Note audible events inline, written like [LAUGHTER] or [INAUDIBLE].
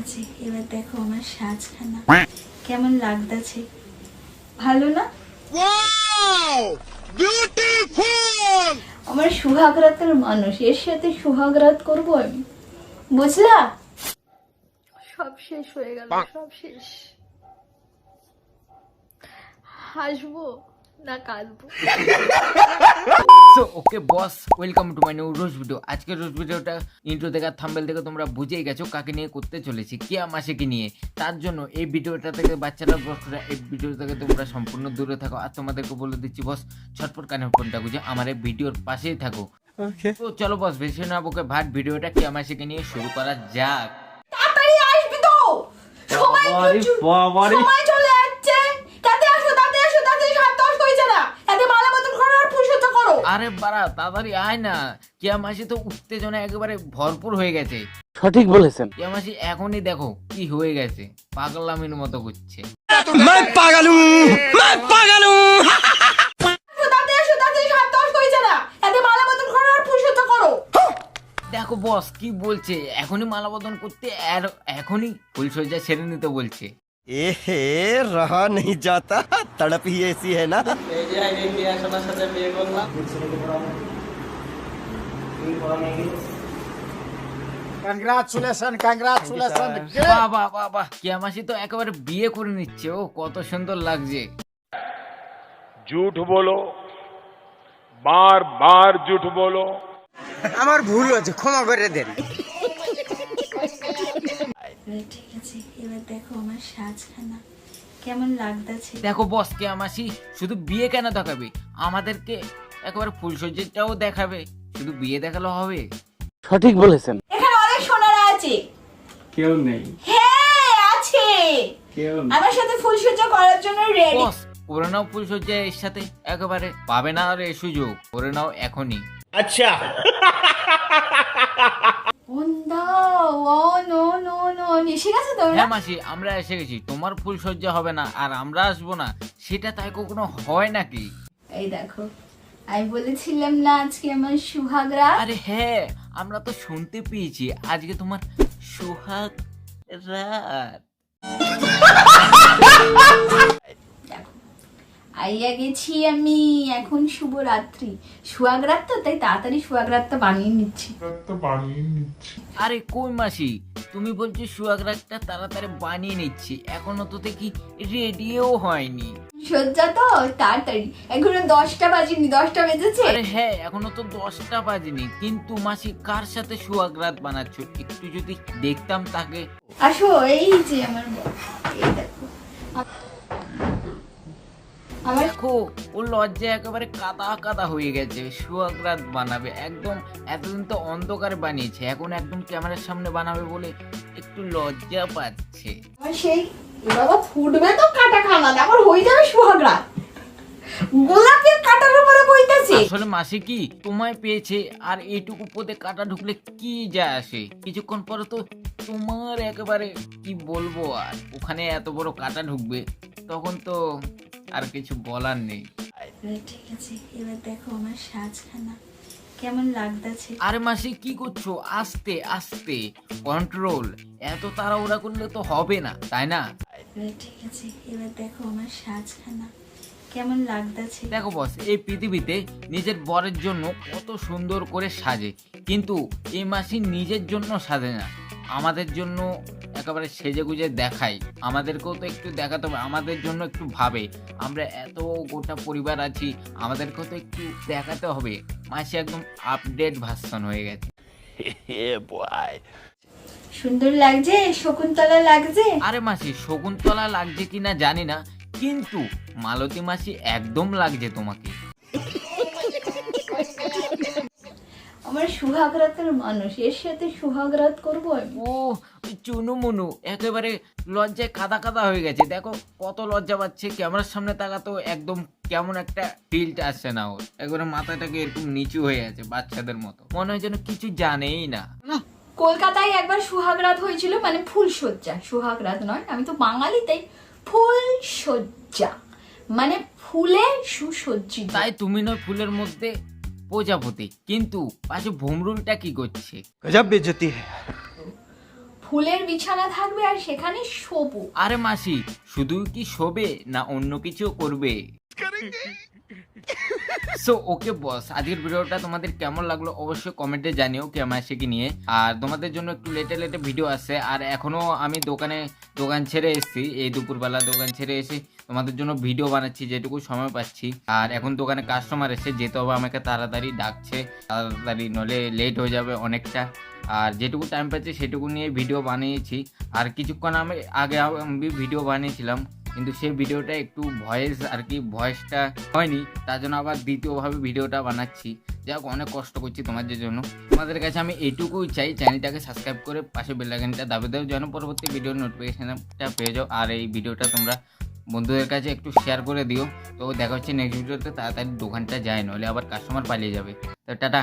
আছে এবার দেখো আমার সাজখানা। কেমন লাগতেছে? ভালো না? আমার সুহাগরাতের মানুষ এর সাথে সুহাগরাত করব আমি। বুঝলা? সব শেষ হয়ে গেল সব শেষ। হাসবো। না কাঁদবো। So okay boss welcome to my new rose video আজকের রোজ ভিডিওটা ইন্ট্রো থেকে থাম্বেল থেকে তোমরা বুঝেই গেছো কাকে নিয়ে করতে চলেছি কিয়া মাসেকে নিয়ে। তার জন্য এই ভিডিওটা থেকে বাচ্চারা বসরা এই ভিডিও থেকে তোমরা সম্পূর্ণ দূরে থাকো। আর তোমাদেরকে বলে দিচ্ছি বস ছটপট কানে ফোনটা গুজে আমার এই ভিডিওর পাশেই থাকো। তো চলো বস বেশি না বকে ভাট ভিডিওটা কিয়া মাসেকে নিয়ে শুরু করা যাক। তাড়াতাড়ি আসবি তো! সময় প্রচুর- সময় চলে যাচ্ছে তাতে আসো তাতে আসো তাতে সাত দশ হয়েছে না তাতে মালা বদল করো আর পুষতে করো আরে বাড়া তাড়াতাড়ি আয় না। কিয়া মাসে তো উত্তেজনা একেবারে ভরপুর হয়ে গেছে। সঠিক বলেছেন। কিয়া মাসি এখনই দেখো কি হয়ে গেছে। পাগলামির মতো করছে। পুষতে করো দেখো বস কি বলছে? এখনই মালা বদন করতে আর এখনই ফুলসজ্জা সেরে নিতে বলছে। एहे रहा नहीं जाता तड़प ही ऐसी है ना কংগ্রাচুলেশন কংগ্রাচুলেশন বাহ বাহ বাহ বাহ কিয়া মাসি তো একেবারে বিয়ে করে নিচ্ছে ও কত সুন্দর লাগছে झूठ बोलो बार बार झूठ बोलो আমার ভুল হয়েছে ক্ষমা করে দেন ঠিক আছে এবার দেখো আমার সাজখানা। কেমন লাগতেছে? দেখো বস কিয়া মাসি শুধু বিয়ে কেন দেখাবে? আমাদেরকে একেবারে ফুলসজ্জাটাও দেখাবে। শুধু বিয়ে দেখালে হবে? সঠিক বলেছেন। এখানে অনেক সোনারা আছে। কেউ নেই। হ্যাঁ আছে। কেউ আমার সাথে ফুলসজ্জা করার জন্য রেডি বস করে নাও ফুলসজ্জা এর সাথে একেবারে পাবে না আর এ সুযোগ। করে নাও এখনই। নো এসে গেছে তোমরা হ্যাঁ মাসি আমরা এসে গেছি। তোমার ফুলসজ্জা হবে না আর আমরা আসব না। সেটা তাই কখনো হয় নাকি? এই দেখো আমি বলেছিলাম না আজকে আমার সুহাগরা আরে হ্যাঁ আমরা তো শুনতে পেয়েছি আজকে তোমার সোহাগ রাত [LAUGHS] আইয়া গেছি আমি এখন শুভরাত্রি। সুহাগরাত তো তাই তাড়াতাড়ি সুহাগরাতটা বানিয়ে নিচ্ছি। আরে কই মাসি তুমি বলছো সোহাগ রাতটা তাড়াতাড়ি বানিয়ে নিচ্ছি এখনও তো দেখি রেডিও হয়নি। সজ্জা তো তাড়াতাড়ি। এখনও দশটা বাজেনি দশটা বেজেছে? আরে হ্যাঁ এখনও তো দশটা বাজেনি। কিন্তু মাসি কার সাথে সোহাগ রাত বানাচ্ছ? একটু যদি দেখতাম তাকে। আসো এই যে আমার এই দেখো। আমার দেখো ও লজ্জা একেবারে কাদা কাদা হয়ে গেছে। সোহাগ রাত বানাবে একদম এতদিন তো অন্ধকারে বানিয়েছে এখন একদম ক্যামেরার সামনে বানাবে বলে একটু লজ্জা পাচ্ছে। সেই বাবা ফুটবে তো কাটা তারপর হয়ে যাবে সুহাগরাত গোলাপের কাটার উপরে বইতেছে। আসলে মাসি কি তোমায় পেয়েছে আর এইটুকু পদে কাটা ঢুকলে কি যায় আসে? কিছুক্ষণ পরে তো তোমার একেবারে কি বলব আর ওখানে এত বড় কাটা ঢুকবে তখন তো আর কিছু বলার নেই। ঠিক আছে এবার দেখো আমার সাজখানা কেমন লাগতেছে। আরে মাসি কি করছ? আস্তে আস্তে কন্ট্রোল এত তাড়াহুড়া করলে তো হবে না তাই না? ঠিক আছে এবার দেখো আমার সাজখানা কেমন লাগতেছে। দেখো বস এই পৃথিবীতে নিজের বরের জন্য কত সুন্দর করে সাজে কিন্তু এই মাসি নিজের জন্য সাজে না আমাদের জন্য একেবারে সেজে গুজে দেখায় আমাদেরকেও তো একটু দেখাতে হবে আমাদের জন্য একটু ভাবে। আমরা এত গোটা পরিবার আছি আমাদেরকেও তো একটু দেখাতে হবে। মাসি একদম আপডেট ভার্সন হয়ে গেছে। [LAUGHS] সুন্দর লাগছে? শকুন্তলা লাগছে? আরে মাসি শকুন্তলা লাগছে কিনা জানি না কিন্তু মালতী মাসি একদম লাগছে তোমাকে। আমার সুহাগরাতের মানুষ এর সাথে সুহাগরাত করব ও চুনু মুনু একেবারে লজ্জায় কাদা কাদা হয়ে গেছে। দেখো কত লজ্জা পাচ্ছে ক্যামেরার সামনে তাকাতেও একদম কেমন একটা টিল্ট আসছে না ওর। একবারে মাথাটাকে এরকম নিচু হয়ে আছে বাচ্চাদের মতো। মনে হয় যেন কিছু জানেই না। কলকাতায় একবার সুহাগরাত হয়েছিল মানে ফুল সজ্জা সুহাগরাত নয় আমি তো বাঙালি তাই ফুল সজ্জা মানে ফুলে সুসজ্জিত। তাই তুমি নয় ফুলের মধ্যে প্রজাপতি। কিন্তু পাশে ভমরুলটা কি করছে? গজব বেজতি হ্যায় ফুলের বিছানা থাকবে আর সেখানে শোবো। আরে মাসি, শুধু কি শোবে না অন্য কিছু করবে? সো ওকে বস আজকের ভিডিওটা তোমাদের কেমন লাগল অবশ্যই কমেন্টে জানিও কে মাসিকে নিয়ে। আর তোমাদের জন্য একটু লেটে লেটে ভিডিও আছে। আর এখনও আমি দোকানে দোকান ছেড়ে এসেছি, এই দুপুরবেলা দোকান ছেড়ে এসে তোমাদের জন্য ভিডিও বানাচ্ছি, যেটুকু সময় পাচ্ছি। আর এখন দোকানে কাস্টমার এসে যেতে হবে, আমাকে তাড়াতাড়ি ডাকছে। তাড়াতাড়ি নলে লেট হয়ে যাবে অনেকটা। আর যেটুকু টাইম পাচ্ছি, সেটুকু নিয়ে ভিডিও বানিয়েছি। আর কিছুক্ষণ আমি, আগে আমি ভিডিও বানিয়েছিলাম, কিন্তু সেই ভিডিওটা একটু ভয়েস আর কি ভয়েসটা হয়নি। তার জন্য আবার দ্বিতীয়ভাবে ভিডিওটা বানাচ্ছি। যাক, অনেক কষ্ট করছি তোমাদের জন্য। তোমাদের কাছে আমি এইটুকুই চাই, চ্যানেলটাকে সাবস্ক্রাইব করে পাশে বেলাইকনটা দাবি দাও, যেন পরবর্তী ভিডিওর নোটিফিকেশানটা পেয়ে যাও। আর এই ভিডিওটা তোমরা বন্ধুদের কাছে একটু শেয়ার করে দিও। তো দেখা হচ্ছে নেক্সট ভিডিওতে তাড়াতাড়ি দোকানটা যায় নাহলে আবার কাস্টমার পালিয়ে যাবে। তো টাটা।